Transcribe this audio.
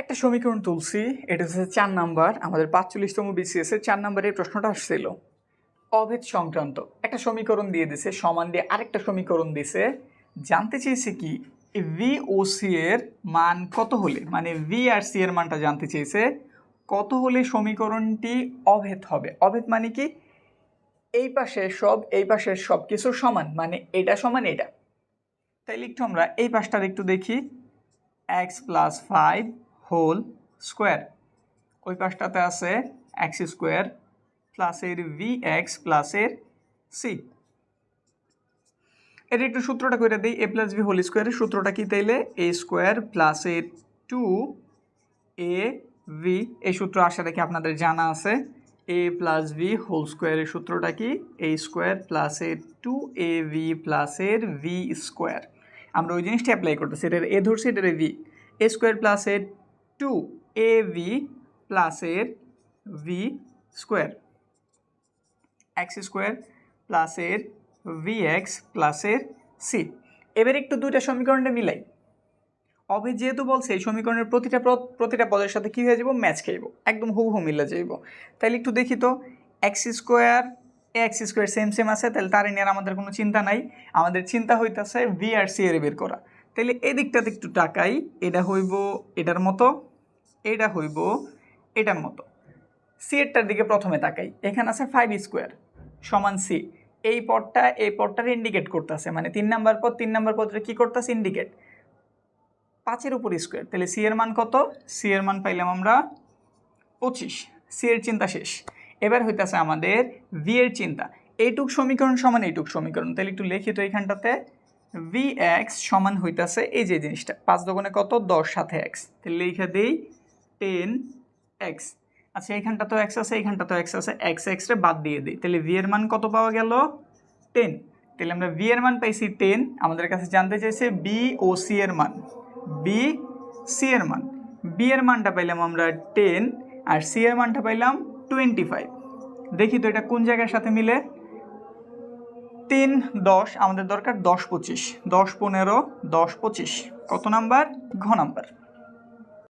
একটা সমীকরণ তুলছি, এটা হচ্ছে চার নাম্বার, আমাদের পাঁচচল্লিশতম বিসিএস এর চার নাম্বারের প্রশ্নটা আসছিল। অভেদ সংক্রান্ত, একটা সমীকরণ দিয়ে দিছে, সমান দিয়ে আরেকটা সমীকরণ দিছে, জানতে চেয়েছে কি ভি ও সি এর মান কত হলে মানে ভি আর সি এর মানটা জানতে চেয়েছে, কত হলে সমীকরণটি অভেদ হবে? অভেদ মানে কি, এই পাশে সব, এই পাশের সব কিছু সমান মানে এটা সমান এটা। তাইলে একটু আমরা, এই পাশটার একটু দেখি x plus five whole square ওই পাশটাতে আছে এক্স স্কোয়ার প্লাসের ভি এক্স প্লাসের সি এর একটু সূত্রটা করে দিই এ প্লাস ভি হোল স্কোয়ারের সূত্রটা কি তাইলে? এ স্কোয়ার প্লাসের টু এ ভি এই সূত্র আশা রেখে আপনাদের জানা আছে। এ প্লাস ভি হোল স্কোয়ারের সূত্রটা কি? এ স্কোয়ার প্লাসের টু এ ভি প্লাসের ভি স্কোয়ার আমরা ওই জিনিসটা অ্যাপ্লাই করতেছি এটার এ ধরছি এটার ভি এ স্কোয়ার প্লাসের টু এ ভি প্লাসের ভি স্কোয়ার এক্স স্কোয়ার প্লাসের ভি এক্স প্লাসের সি এবার একটু দুইটা সমীকরণটা মিলাই। অবে যেহেতু বলছে, এই সমীকরণের প্রতিটা প্রতিটা পদের সাথে কী হয়ে যাব ম্যাচ খাইব একদম হুবহু মিলে যাইব। তাইলে একটু দেখি তো x square x square same same আছে তাহলে তার নিয়ে আমাদের কোনো চিন্তা নাই। আমাদের চিন্তা হইতেছে ভি আর সি এর বের করা। তাহলে এই দিকটাতে একটু টাকাই এটা হইব এটার মতো। এটা হইব এটার মতো। সি এরটার দিকে প্রথমে তাকাই। এখানে আছে ফাইভ স্কোয়ার সমান সি এই পদটা, এই পদটার ইন্ডিকেট করতেছে। মানে তিন নাম্বার পদ, তিন নাম্বার পদটা কী করতেছে? ইন্ডিকেট পাঁচের উপর স্কোয়ার তাহলে সি এর মান কত? সি এর মান পাইলাম আমরা পঁচিশ। সি এর চিন্তা শেষ। এবার হইতেছে আমাদের ভি এর চিন্তা। এইটুক সমীকরণ সমান এইটুক সমীকরণ। তাহলে একটু লিখিত এইখানটাতে। ভি এক্স সমান হইতাছে এই যে জিনিসটা। পাঁচ দোকানে কত? দশ, সাথে এক্স তাহলে লিখে দিই টেন এক্স আচ্ছা এইখানটা তো এক্স আছে, এইখানটা তো এক্স আছে। এক্স এক্সরে বাদ দিয়ে দিই। তাহলে ভি এর মান কত পাওয়া গেল? টেন তাহলে আমরা ভি এর মান পাইছি টেন আমাদের কাছে জানতে চাইছে বি ও সি এর মান। বি সি এর মান। বি এর মানটা পাইলাম আমরা টেন আর সি এর মানটা পাইলাম টোয়েন্টি ফাইভ দেখি তো এটা কোন জায়গার সাথে মিলে? তিন দশ, আমাদের দরকার দশ পঁচিশ। দশ পনেরো, দশ পঁচিশ। কত নাম্বার? ঘ নাম্বার।